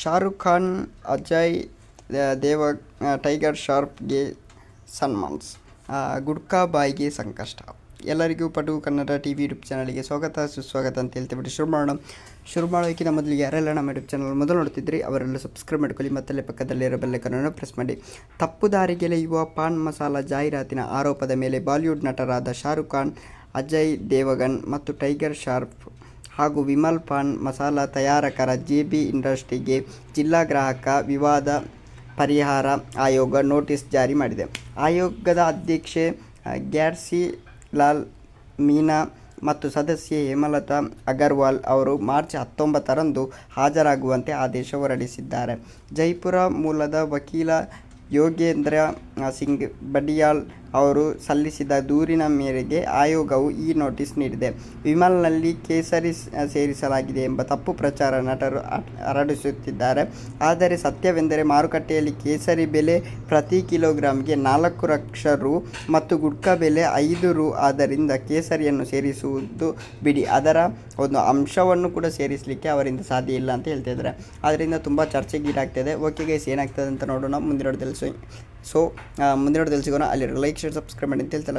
ಶಾರುಖ್ ಖಾನ್ ಅಜಯ್ ದೇವ ಟೈಗರ್ ಶಾರ್ಪ್ಗೆ ಸನ್ಮಾನ್ಸ್. ಆ, ಗುಡ್ಕಾ ಬಾಯ್ಗೆ ಸಂಕಷ್ಟ. ಎಲ್ಲರಿಗೂ ಪಟು ಕನ್ನಡ ಟಿ ವಿ ಯೂಟ್ಯೂಬ್ ಚಾನಲ್ಗೆ ಸ್ವಾಗತ ಸುಸ್ವಾಗತ ಅಂತ ಹೇಳ್ತೀವಿ ಶುರು ಮಾಡೋಣ. ಶುರು ಮಾಡೋಕ್ಕಿಂತ ಮೊದಲಿಗೆ ಯಾರೆಲ್ಲ ನಮ್ಮ ಯೂಟ್ಯೂಬ್ ಚಾನಲ್ ಮೊದಲು ನೋಡ್ತಿದ್ರಿ ಅವರೆಲ್ಲ ಸಬ್ಸ್ಕ್ರೈಬ್ ಮಾಡ್ಕೊಳ್ಳಿ ಮತ್ತಲ್ಲೇ ಪಕ್ಕದಲ್ಲಿರೋ ಬೆಲ್ಲೈಕನನ್ನು ಪ್ರೆಸ್ ಮಾಡಿ. ತಪ್ಪು ದಾರಿಗೆಲೆಯುವ ಪಾನ್ ಮಸಾಲ ಜಾಹೀರಾತಿನ ಆರೋಪದ ಮೇಲೆ ಬಾಲಿವುಡ್ ನಟರಾದ ಶಾರುಖ್ ಖಾನ್ ಅಜಯ್ ದೇವಗನ್ ಮತ್ತು ಟೈಗರ್ ಶಾರ್ಪ್ ಹಾಗೂ ವಿಮಲ್ ಪಾನ್ ಮಸಾಲಾ ತಯಾರಕರ ಜೆ ಬಿ ಇಂಡಸ್ಟ್ರಿಗೆ ಜಿಲ್ಲಾ ಗ್ರಾಹಕ ವಿವಾದ ಪರಿಹಾರ ಆಯೋಗ ನೋಟಿಸ್ ಜಾರಿ ಮಾಡಿದೆ. ಆಯೋಗದ ಅಧ್ಯಕ್ಷೆ ಗ್ಯಾರ್ಸಿ ಲಾಲ್ ಮೀನಾ ಮತ್ತು ಸದಸ್ಯೆ ಹೇಮಲತಾ ಅಗರ್ವಾಲ್ ಅವರು ಮಾರ್ಚ್ ಹತ್ತೊಂಬತ್ತರಂದು ಹಾಜರಾಗುವಂತೆ ಆದೇಶ ಹೊರಡಿಸಿದ್ದಾರೆ. ಜೈಪುರ ಮೂಲದ ವಕೀಲ ಯೋಗೇಂದ್ರ ಸಿಂಗ್ ಬಡಿಯಾಲ್ ಅವರು ಸಲ್ಲಿಸಿದ ದೂರಿನ ಮೇರೆಗೆ ಆಯೋಗವು ಈ ನೋಟಿಸ್ ನೀಡಿದೆ. ವಿಮಲ್ನಲ್ಲಿ ಕೇಸರಿ ಸೇರಿಸಲಾಗಿದೆ ಎಂಬ ತಪ್ಪು ಪ್ರಚಾರ ನಟರು ಹರಡಿಸುತ್ತಿದ್ದಾರೆ. ಆದರೆ ಸತ್ಯವೆಂದರೆ ಮಾರುಕಟ್ಟೆಯಲ್ಲಿ ಕೇಸರಿ ಬೆಲೆ ಪ್ರತಿ ಕಿಲೋಗ್ರಾಂಗೆ ನಾಲ್ಕು ಲಕ್ಷ ರು ಮತ್ತು ಗುಟ್ಕಾ ಬೆಲೆ ಐದು ರು ಆದ್ದರಿಂದ ಕೇಸರಿಯನ್ನು ಸೇರಿಸುವುದು ಬಿಡಿ. ಅದರ ಒಂದು ಅಂಶವನ್ನು ಕೂಡ ಸೇರಿಸಲಿಕ್ಕೆ ಅವರಿಂದ ಸಾಧ್ಯ ಇಲ್ಲ ಅಂತ ಹೇಳ್ತಾ ಇದ್ದಾರೆ. ಆದ್ದರಿಂದ ತುಂಬ ಚರ್ಚೆಗೀಡಾಗ್ತದೆ ಓಕೆ ಗೈಸ್, ಏನಾಗ್ತದೆ ಅಂತ ನೋಡೋಣ. ಮುಂದಿನ ಸೊ ಸೊ ಮುಂದಿನ ಸಿಗೋಣ. ಅಲ್ಲಿ ಲೈಕ್ ಶೇರ್ ಸಬ್ಸ್ಕ್ರೈಬ್ ಮಾಡಿ ಅಂತ ಹೇಳ್ತಲ್ಲ